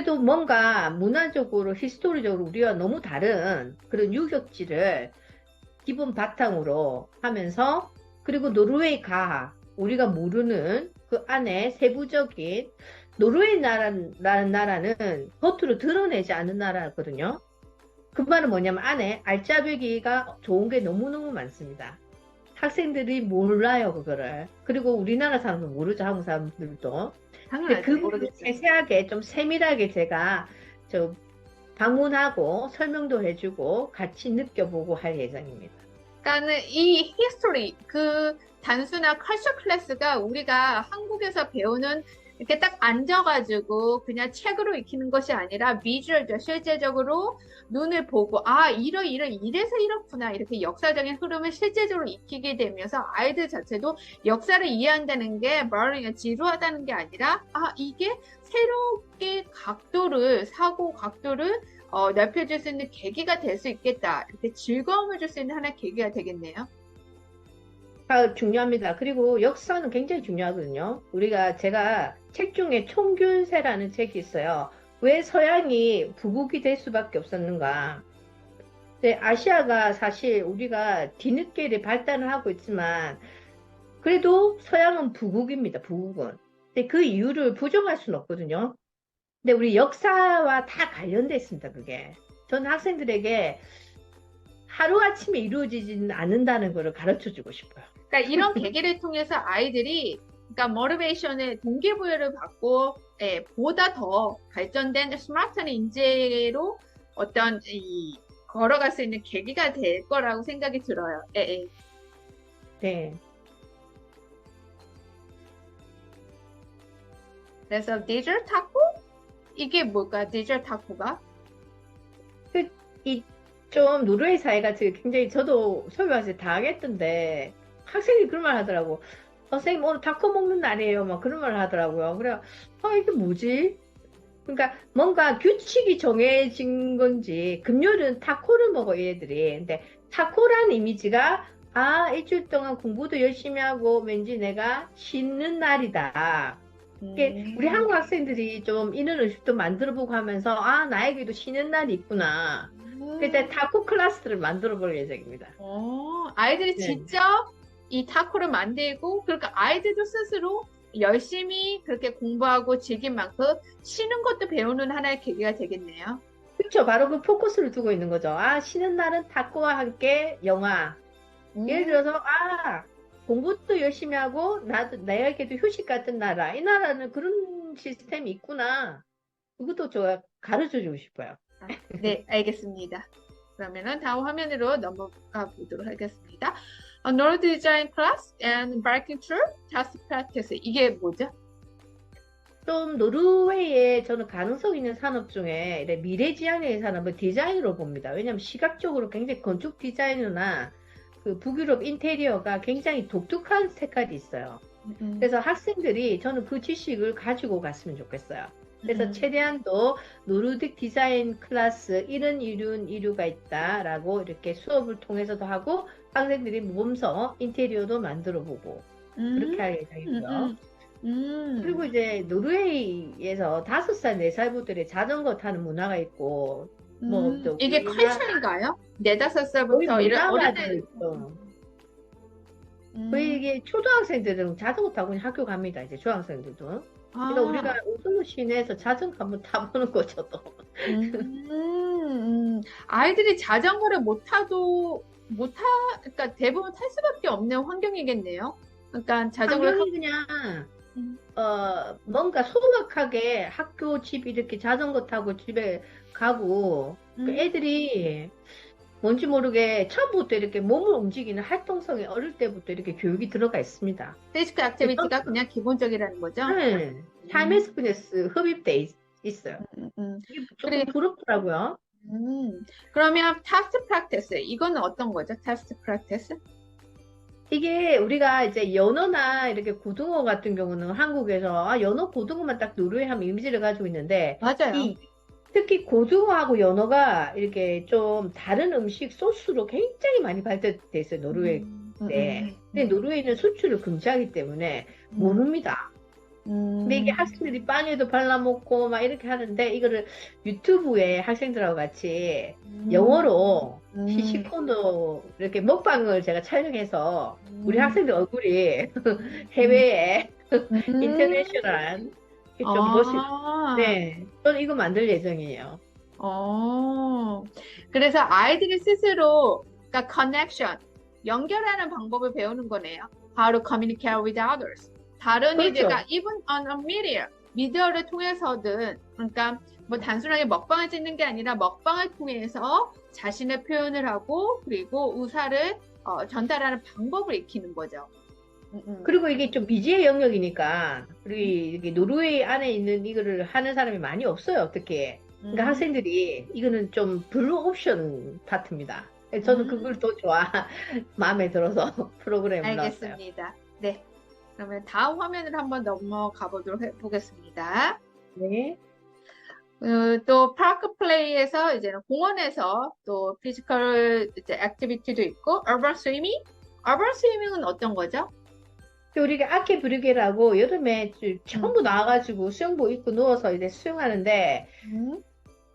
그래도 뭔가 문화적으로, 히스토리적으로 우리가 너무 다른 그런 유격지를 기본 바탕으로 하면서 그리고 노르웨이 가 우리가 모르는 그 안에 세부적인 노르웨이 나라라는 나라는 겉으로 드러내지 않는 나라거든요. 그 말은 뭐냐면 안에 알짜배기가 좋은 게 너무너무 많습니다. 학생들이 몰라요, 그거를. 그리고 우리나라 사람도 모르죠, 한국 사람들도. 근데. 그 부분을 모르겠죠. 세세하게, 좀 세밀하게 제가 좀 방문하고 설명도 해주고 같이 느껴보고 할 예정입니다. 그러니까는 이 히스토리 그 단순한 컬처 클래스가 우리가 한국에서 배우는 이렇게 딱 앉아가지고 그냥 책으로 익히는 것이 아니라 비주얼죠. 실제적으로 눈을 보고 아 이러 이러 이래서 이렇구나 이렇게 역사적인 흐름을 실제적으로 익히게 되면서 아이들 자체도 역사를 이해한다는 게 뭐냐 지루하다는 게 아니라 아 이게 새롭게 각도를 사고 각도를 어, 넓혀줄 수 있는 계기가 될 수 있겠다. 이렇게 즐거움을 줄 수 있는 하나의 계기가 되겠네요. 아, 중요합니다. 그리고 역사는 굉장히 중요하거든요. 우리가 제가 책 중에 총균세라는 책이 있어요. 왜 서양이 부국이 될 수밖에 없었는가? 아시아가 사실 우리가 뒤늦게 발달을 하고 있지만 그래도 서양은 부국입니다. 부국은. 근데 그 이유를 부정할 수는 없거든요. 근데 우리 역사와 다 관련돼 있습니다. 그게. 저는 학생들에게 하루아침에 이루어지지는 않는다는 것을 가르쳐 주고 싶어요. 그러니까 이런 계기를 통해서 아이들이 그러니까 모티베이션의 동기부여를 받고 예, 보다 더 발전된 스마트한 인재로 어떤 이 걸어갈 수 있는 계기가 될 거라고 생각이 들어요. 예, 예. 네. 그래서 디지털 타코 이게 뭘까? 디지털 타코가? 이좀 노르웨이 사회가 지금 굉장히 저도 처음에 왔을 때 당했던데 학생이 그런 말 하더라고. 선생님 오늘 타코 먹는 날이에요. 막 그런 말 하더라고요. 그래, 아 이게 뭐지? 그러니까 뭔가 규칙이 정해진 건지 금요일은 타코를 먹어 얘들이. 근데 타코라는 이미지가 아 일주일 동안 공부도 열심히 하고 왠지 내가 쉬는 날이다. 이게 음. 우리 한국 학생들이 좀 이런 의식도 만들어보고 하면서 아 나에게도 쉬는 날이 있구나. 그때 타코 클래스를 만들어 볼 예정입니다. 어, 아이들이 네. 직접 이 타코를 만들고, 그러니까 아이들도 스스로 열심히 그렇게 공부하고 즐긴 만큼 쉬는 것도 배우는 하나의 계기가 되겠네요. 그렇죠. 바로 그 포커스를 두고 있는 거죠. 아 쉬는 날은 타코와 함께 영화. 예를 들어서 아 공부도 열심히 하고 나도 나에게도 휴식 같은 나라. 이 나라는 그런 시스템이 있구나. 그것도 제가 가르쳐 주고 싶어요. 네, 알겠습니다. 그러면은 다음 화면으로 넘어가 보도록 하겠습니다. 어, Neural Design Class and Breaking Through Task Practice. 이게 뭐죠? 좀 노르웨이에 저는 가능성 있는 산업 중에 미래지향의 산업을 디자인으로 봅니다. 왜냐하면 시각적으로 굉장히 건축 디자이너나 그 북유럽 인테리어가 굉장히 독특한 색깔이 있어요. 음, 그래서 학생들이 저는 그 지식을 가지고 갔으면 좋겠어요. 그래서 음. 최대한 또 노르딕 디자인 클래스 이런 이륜 이류가 있다라고 이렇게 수업을 통해서도 하고 학생들이 모범서 인테리어도 만들어 보고 그렇게 할 예정이고요. 음, 음. 그리고 이제 노르웨이에서 다섯 살, 네 살부터 자전거 타는 문화가 있고 뭐 음, 또 이게 우리나라- 컬처인가요? 네다섯 거의 살부터 이런 문화가도 어린애 있어. 음. 거의 이게 초등학생들은 자전거 타고 그냥 학교 갑니다. 이제 중학생들도. 그러니까 아, 우리가 오순도 시내에서 자전거 한번 타보는 거죠. 또. 음, 음. 아이들이 자전거를 못 타도 못 타, 그러니까 대부분 탈 수밖에 없는 환경이겠네요. 그러니까 자전거를 환경이 그냥 음. 어 뭔가 소박하게 학교 집 이렇게 자전거 타고 집에 가고 그 음. 애들이 뭔지 모르게 처음부터 이렇게 몸을 움직이는 활동성이 어릴 때부터 이렇게 교육이 들어가 있습니다. 베이스크 액티비티가 그냥 기본적이라는 거죠. 네. 삶의 스피네스 흡입돼 있, 있어요. 음, 음, 이게 조금 그래. 부럽더라고요. 음. 그러면 타스트 프랙티스 이거는 어떤 거죠? 타스트 프랙티스? 이게 우리가 이제 연어나 이렇게 고등어 같은 경우는 한국에서 아, 연어 고등어만 딱 노르웨이 하면 이미지를 가지고 있는데 맞아요. 이 특히 고등어하고 연어가 이렇게 좀 다른 음식 소스로 굉장히 많이 발달돼 있어요 노르웨이. 음, 음, 네. 음, 근데 노르웨이는 수출을 금지하기 때문에 음, 모릅니다. 근데 이게 학생들이 빵에도 발라먹고 막 이렇게 하는데 이거를 유튜브에 학생들하고 같이 영어로 음. 시시코너 이렇게 먹방을 제가 촬영해서 우리 음. 학생들 얼굴이 해외에 음. 인터내셔널 한좀 멋있, 아. 네, 저는 이거 만들 예정이에요. 어, 그래서 아이들이 스스로, 그러니까 connection, 연결하는 방법을 배우는 거네요. How to communicate with others. 다른 그렇죠. 이들과 even on a media, 미디어를 통해서든, 그러니까 뭐 단순하게 먹방을 찍는 게 아니라 먹방을 통해서 자신의 표현을 하고 그리고 의사를 어, 전달하는 방법을 익히는 거죠. 음, 음. 그리고 이게 좀 BG의 영역이니까 우리 이게 노르웨이 안에 있는 이거를 하는 사람이 많이 없어요, 어떻게. 그러니까 음. 학생들이 이거는 좀 블루 옵션 파트입니다. 저는 음. 그걸 더 좋아 마음에 들어서 프로그램을. 알겠습니다. 네. 그러면 다음 화면을 한번 넘어가 보도록 해 보겠습니다. 네. 어, 또 파크 플레이에서 이제는 공원에서 또 피지컬 이제 액티비티도 있고 urban swimming. urban swimming은 어떤 거죠? 또 우리가 아케 브르게라고 여름에 주- 전부 나와가지고 수영복 입고 누워서 이제 수영하는데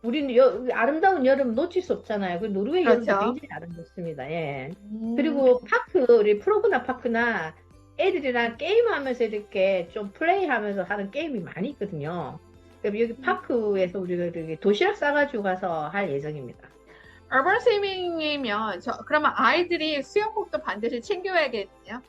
우리는 여- 아름다운 여름 놓칠 수 없잖아요. 그 노르웨이 여름도 그렇죠. 굉장히 아름답습니다. 예. 음. 그리고 파크, 우리 프로그나 파크나 애들이랑 게임하면서 이렇게 좀 플레이하면서 하는 게임이 많이 있거든요. 그럼 여기 파크에서 우리가 이렇게 도시락 싸가지고 가서 할 예정입니다. urban swimming이면 저 그러면 아이들이 수영복도 반드시 챙겨야겠네요.